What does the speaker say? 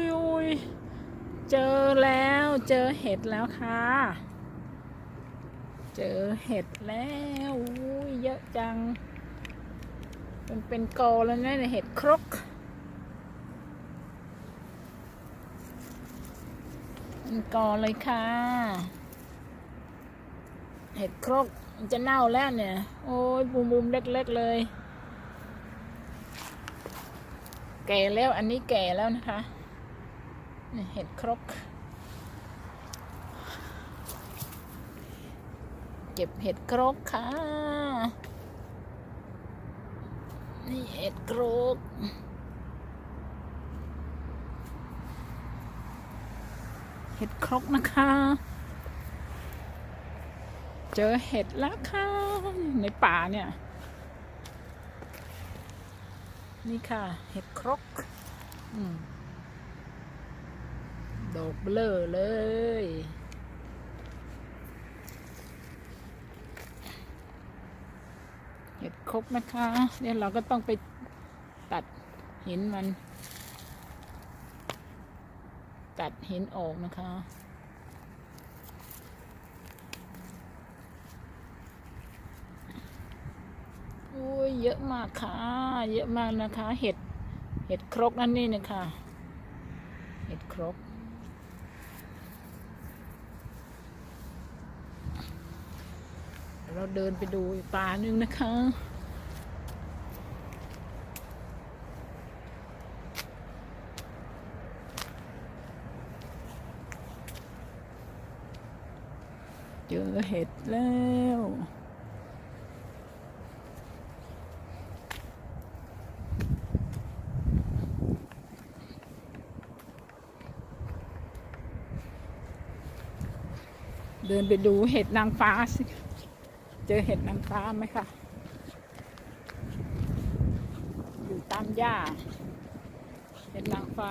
ยโอ้ยเจอแล้วเจอเห็ดแล้วค่ะ เจอเห็ดแล้วอุ้ยเยอะจัง มันเป็นกอแล้วนะเนี่ยเห็ดครกเป็นกอเลยค่ะ เห็ดครกมันจะเน่าแล้วเนี่ย โอ้ยบุมบุมๆเล็กๆเลยแก่แล้วอันนี้แก่แล้วนะคะ เห็ดครก เก็บเห็ดครกค่ะ นี่เห็ดครกเห็ดครกนะคะ เจอเห็ดแล้วค่ะ ในป่าเนี่ย นี่ค่ะ เห็ดครก อืม ดอกเบลอเลย เห็ดครกนะคะเดี๋ยวเราก็ต้องไปตัดหินมัน ตัดหินออกนะคะโอ้ยเยอะมากค่ะ เยอะมากนะคะ เห็ด เห็ดครกนั่นนี่นะคะ เห็ดครก เราเดินไปดูป่าหนึ่งนะคะ เจอเห็ดแล้วเดินไปดูเห็ดนางฟ้าสิ จอเห็ดนางฟ้าไหมคะอยู่ตามหญ้า เห็ดนางฟ้า